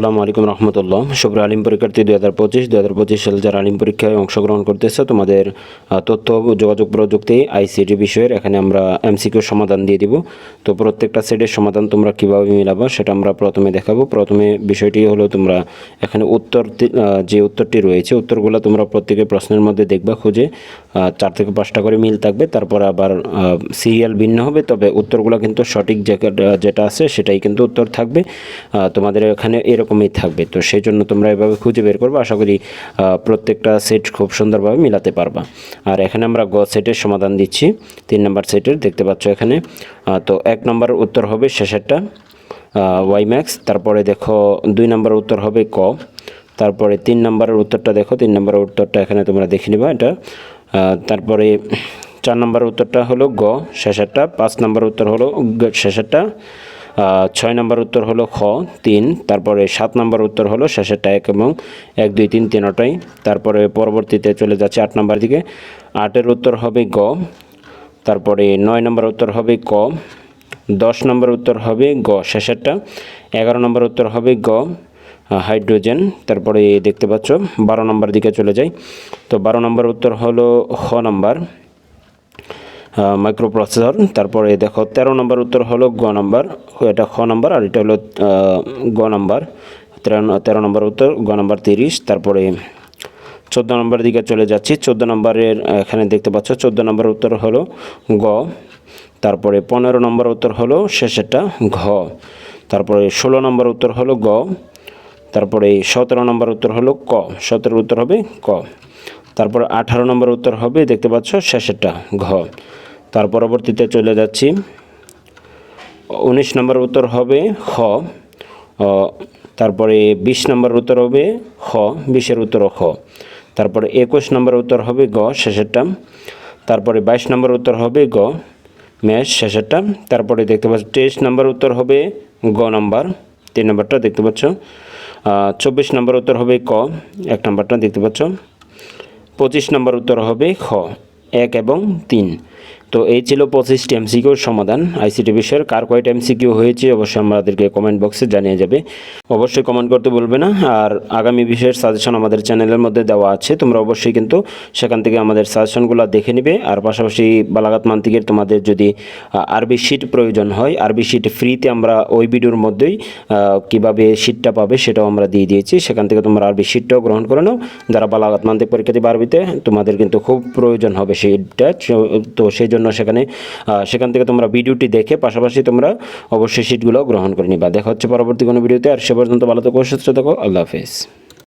আসসালামু আলাইকুম রহমতুল্লাহ। শুভ্র আলিম পরীক্ষার্থী দুই হাজার পঁচিশ দু হাজার পঁচিশ সালে যারা আলিম পরীক্ষায় অংশগ্রহণ করতেছে, তোমাদের তথ্য, যোগাযোগ প্রযুক্তি, আইসিটি বিষয়ের এখানে আমরা এমসিকিউ সমাধান দিয়ে দিব। তো প্রত্যেকটা সেটের সমাধান তোমরা কীভাবে মিলাবো সেটা আমরা প্রথমে দেখাবো। প্রথমে বিষয়টি হলো তোমরা এখানে উত্তর যে উত্তরটি রয়েছে, উত্তরগুলো তোমরা প্রত্যেকের প্রশ্নের মধ্যে দেখবা, খুঁজে চার থেকে পাঁচটা করে মিল থাকবে, তারপর আবার সিরিয়াল ভিন্ন হবে, তবে উত্তরগুলো কিন্তু সঠিক যেটা আছে সেটাই কিন্তু উত্তর থাকবে। তোমাদের এখানে এরকমই থাকবে। তো সেই জন্য তোমরা এভাবে খুঁজে বের করবে। আশা করি প্রত্যেকটা সেট খুব সুন্দরভাবে মিলাতে পারবা। আর এখানে আমরা গ সেটের সমাধান দিচ্ছি। তিন নম্বর সেটের দেখতে পাচ্ছ এখানে। তো এক নম্বর উত্তর হবে শেষেরটা ওয়াই ম্যাক্স তারপরে দেখো, দুই নম্বর উত্তর হবে ক। তারপরে তিন নম্বরের উত্তরটা দেখো, তিন নম্বরের উত্তরটা এখানে তোমরা দেখে নিবা এটা। তারপরে চার নম্বর উত্তরটা হলো গ, শেষেরটা। পাঁচ নম্বর উত্তর হলো শেষেরটা। ছয় নম্বর উত্তর হলো খ, তিন, তারপরে সাত নম্বর উত্তর হলো শেষেরটা এক এবং এক, দুই, তিন তিনটাই তারপরে পরবর্তীতে চলে যাচ্ছে আট নম্বর দিকে। আটের উত্তর হবে গ, তারপরে নয় নম্বর উত্তর হবে ক, দশ নম্বর উত্তর হবে গ শেষেরটা এগারো নম্বর উত্তর হবে গ, হাইড্রোজেন, তারপরে দেখতে পাচ্ছ বারো নম্বর দিকে চলে যাই। তো বারো নম্বর উত্তর হলো খ নম্বর। মাইক্রো প্রসেসর তারপরে দেখো তেরো নম্বর উত্তর হলো গ নম্বর, এটা খ নম্বর আর এটা হলো গ নম্বর। তেরো নম্বর উত্তর, গ নম্বর তিরিশ, তারপরে চোদ্দ নম্বর দিকে চলে যাচ্ছি। চোদ্দ নম্বরের এখানে দেখতে পাচ্ছ, চোদ্দ নম্বর উত্তর হলো গ, তারপরে পনেরো নম্বর উত্তর হলো শেষেরটা ঘ, তারপরে ষোলো নম্বর উত্তর হলো গ, তারপরে সতেরো নম্বর উত্তর হলো ক, সতেরো উত্তর হবে ক। তারপর আঠারো নম্বর উত্তর হবে, দেখতে পাচ্ছ শেষেরটা ঘ। তার পরবর্তীতে চলে যাচ্ছি। উনিশ নম্বর উত্তর হবে খ। তারপরে বিশ নম্বর উত্তর হবে খ, বিশের উত্তর খ। তারপরে একুশ নম্বর উত্তর হবে গ, শেষেরটা। তারপরে বাইশ নম্বর উত্তর হবে গ ম্যাশ শেষেরটা। তারপরে দেখতে পাচ্ছ তেইশ নম্বর উত্তর হবে গ নম্বর, তিন নম্বরটা দেখতে পাচ্ছ। চব্বিশ নম্বর উত্তর হবে ক, এক নম্বরটা দেখতে পাচ্ছ। পঁচিশ নম্বর উত্তর হবে খ এক এবং তিন। তো এই ছিল পঁচিশটি এমসিকিউর সমাধান। আইসিটি বিষয়ের কার কয়টা এমসিকিউ হয়েছে অবশ্যই আমাদেরকে কমেন্ট বক্সে জানিয়ে যাবে। অবশ্যই কমেন্ট করতে বলবে না। আর আগামী বিষয়ের সাজেশন আমাদের চ্যানেলের মধ্যে দেওয়া আছে। তোমরা অবশ্যই কিন্তু সেখান থেকে আমাদের সাজেশনগুলো দেখে নিবে। আর পাশাপাশি বালাঘাত মান্তিকের তোমাদের যদি আরবি শিট প্রয়োজন হয়, আরবি শিট ফ্রিতে আমরা ওই ভিডিওর মধ্যেই কীভাবে শিটটা পাবে সেটাও আমরা দিয়ে দিয়েছি। সেখান থেকে তোমরা আরবি শিটটাও গ্রহণ করে নাও। যারা বালাঘাত মান্তিক পরীক্ষা দিবে আরবিতে, তোমাদের কিন্তু খুব প্রয়োজন হবে সেইটা তো সেই জন্য সেখানে আহ, সেখান থেকে তোমরা ভিডিওটি দেখে পাশাপাশি তোমরা অবশ্যই সিটগুলো গ্রহণ করে নিবা। দেখা হচ্ছে পরবর্তী কোনো ভিডিওতে আর সে পর্যন্ত ভালো থাকো সুস্থ থাকো আল্লাহ হাফেজ।